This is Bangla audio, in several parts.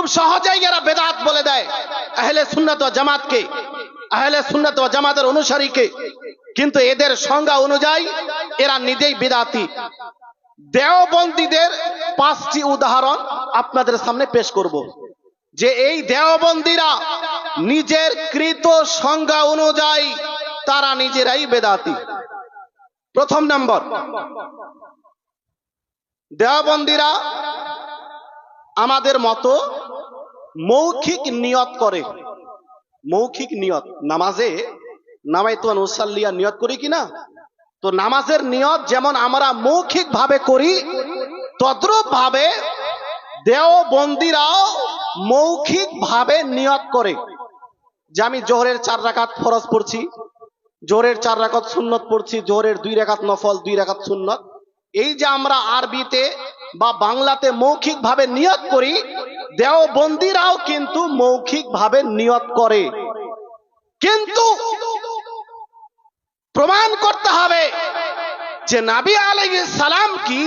খুব সহজেই এরা বেদাত বলে দেয়। আহলে সুন্নাত জামাতকে, আহলে সুন্নাত জামাতের অনুসারীকে। কিন্তু এদের সংজ্ঞা অনুযায়ী এরা নিজেই বেদাতি। দেওবন্দীদের পাঁচটি উদাহরণ আপনাদের সামনে পেশ করব। যে এই দেওবন্দীরা নিজের কৃত সংজ্ঞা অনুযায়ী তারা নিজেরাই বেদাতি। প্রথম নম্বর, দেওবন্দীরা আমাদের মতো মৌখিক নিয়ত করে। মৌখিক নিয়ত। নামাজে নামাই তো নিয়ত করি কিনা? তো নামাজের নিয়ত যেমন আমরা মৌখিক ভাবে করি তদ্রুপ ভাবে দেওবন্দিরাও মৌখিক ভাবে নিয়ত করে। যে আমি জোহরের চার রাকাত ফরজ পড়ছি, জোহরের চার রাকাত সুন্নত পড়ছি, জোহরের দুই রাকাত নফল, দুই রাকাত সুন্নত। এই যে আমরা আরবিতে বা বাংলাতে মৌখিক ভাবে নিয়ত করি দেওবন্দিরাও কিন্তু মৌখিক ভাবে নিয়ত করে। কিন্তু প্রমাণ করতে হবে যে নাবি আলাইহিস সালাম কি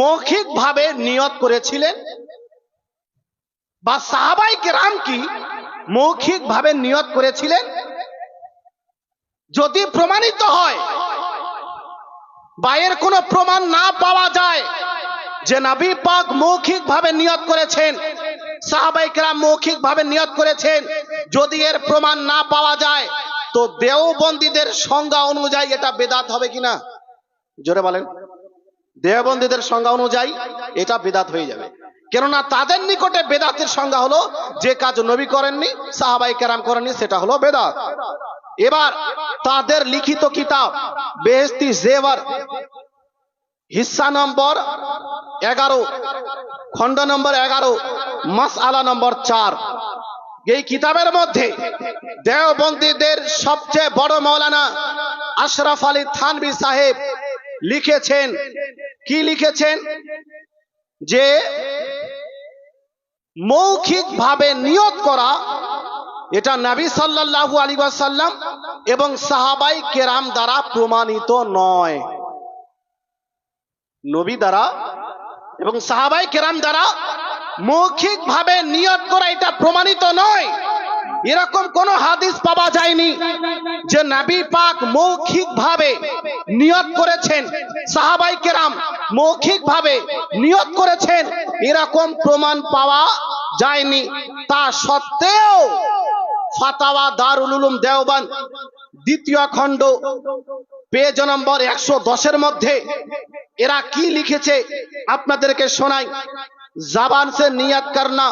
মৌখিক ভাবে নিয়ত করেছিলেন বা সাহাবাই কেরাম কি মৌখিক ভাবে নিয়ত করেছিলেন? যদি প্রমাণিত হয় বা এর কোনো প্রমাণ না পাওয়া যায় যে নাবি পাক মৌখিক ভাবে নিয়ত করেছেন সাহাবাই কেরাম মৌখিক ভাবে নিয়ত করেছেন, যদি এর প্রমাণ না পাওয়া যায়, তো দেওবন্দীদের সংজ্ঞা অনুযায়ী এটা বেদাত হবে কিনা? জোরে বলেন। দেওবন্দীদের সংজ্ঞা অনুযায়ী এটা বেদাত হয়ে যাবে। কেননা তাদের নিকটে বেদাতের সংজ্ঞা হলো, যে কাজ নবী করেননি, সাহাবাই কেরাম করেননি, সেটা হলো বেদাত। এবার তাদের লিখিত কিতাব বেহেস্তি জেওয়ার হিস্সা নম্বর এগারো খণ্ড নম্বর এগারো মাস আলা নম্বর চার। এই কিতাবের মধ্যে দেওবন্দীদের সবচেয়ে বড় মৌলানা আশরাফ আলী থানবি সাহেব লিখেছেন, কি লিখেছেন? যে মৌখিক ভাবে নিয়ত করা, এটা নবী সাল্লাল্লাহু আলী সাল্লাম এবং সাহাবাই কেরাম দ্বারা প্রমাণিত নয়। নবী দ্বারা এবং সাহাবাই কেরাম দ্বারা মৌখিক ভাবে নিয়ত করা এটা প্রমাণিত নয়, এরকম কোন হাদিস পাওয়া যায়নি যে নবী পাক মৌখিক ভাবে নিয়ত করেছেন। সাহাবাই কেরাম মৌখিক ভাবে নিয়ত করেছেন, এরকম প্রমাণ পাওয়া যায়নি। তা সত্ত্বেও ফাতাওয়া দারুল উলুম দেওবান দ্বিতীয় খণ্ড, পেজ নম্বর একশো দশের মধ্যে এরা কি লিখেছে আপনাদেরকে শোনাই जबान से नियत करना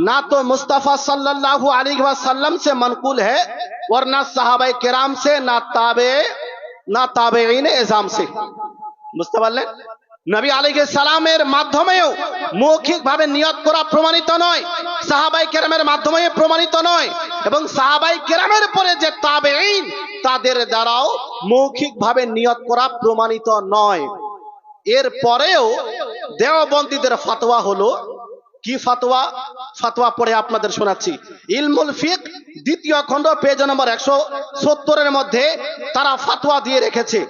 ना तो मुस्तफ़ा सल्लल्लाहु अलैहि वसल्लम से मनकुल है और ना साहबा किराम से ना ताबे না তাবেঈন এজাম সে বুঝতে পারলেন নবী আলাইহিস সালামের মাধ্যমেও মৌখিক ভাবে নিয়ত করা প্রমাণিত নয় সাহাবাই কেরামের মাধ্যমে প্রমাণিত নয় এবং সাহাবাই কেরামের পরে যে তাবেঈন তাদের দ্বারাও মৌখিক ভাবে নিয়ত করা প্রমাণিত নয় এর পরেও দেওবন্দীদের ফাতোয়া হলো কি ফাতোয়া ফাতোয়া পড়ে আপনাদের শোনাচ্ছি ইলমুল ফিক দ্বিতীয় খণ্ড পেজ নম্বর একশো সত্তরের মধ্যে তারা ফাতোয়া দিয়ে রেখেছে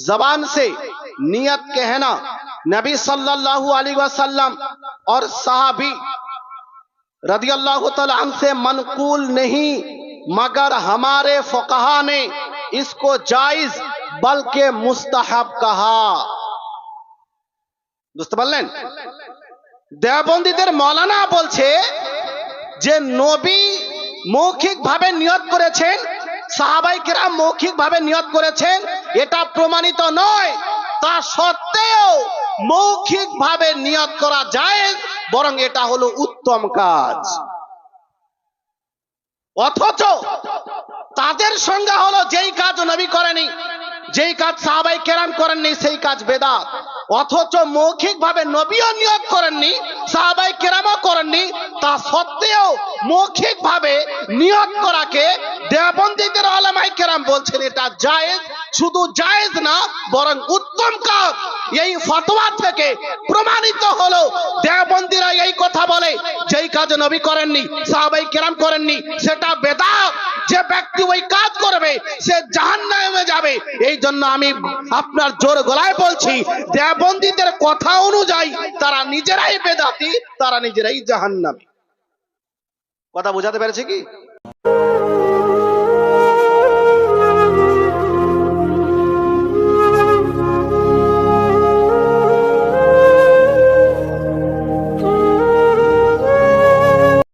জবান से नियत कहना नबी सल्लल्लाहु अलैहि वसल्लम और साहबी रदी अल्लाह तआला से मनकूल नहीं मगर हमारे फकहा ने इसको जायज बल्कि मुस्तहब कहा বুঝতে পারলেন? দেওবন্দীদের মৌলানা বলছে যে নবী মৌখিক ভাবে নিয়ত করেছেন, সাহাবাই কেরাম মৌখিক ভাবে নিয়ত করেছেন, এটা প্রমাণিত নয়। তা সত্ত্বেও মৌখিক ভাবে নিয়ত করা যায়, বরং এটা হলো উত্তম কাজ। অথচ তাদের সংজ্ঞা হলো, যেই কাজ নবী করেনি, যেই কাজ সাহাবাই কেরাম করেননি, সেই কাজ বেদাত। অথচ মৌখিকভাবে নবীও নিয়োগ করেননি। সাহাবাই কেরামও করেননি। তা সত্ত্বেও মৌখিক ভাবে নিয়োগ করাকে দেবন্দীদের আলামাই কেরাম বলছেন, এটা জায়েজ। শুধু জায়েজ না, বরং উত্তম কাজ। এই ফতোয়া থেকে প্রমাণিত হলো দেবন্দীরা এই কথা বলে, যেই কাজ নবী করেননি, সাহাবাই কেরাম করেননি, সেটা বেদাত। যে ব্যক্তি ওই কাজ করবে, সে জাহান্নামে যাবে। এই জন্য আমি আপনার জোর গলায় বলছি দেবন্দীদের কথা অনুযায়ী নিজেরাই বেদাতি তারা নিজেরাই জাহান্নামী। কথা বোঝাতে পেরেছে কি?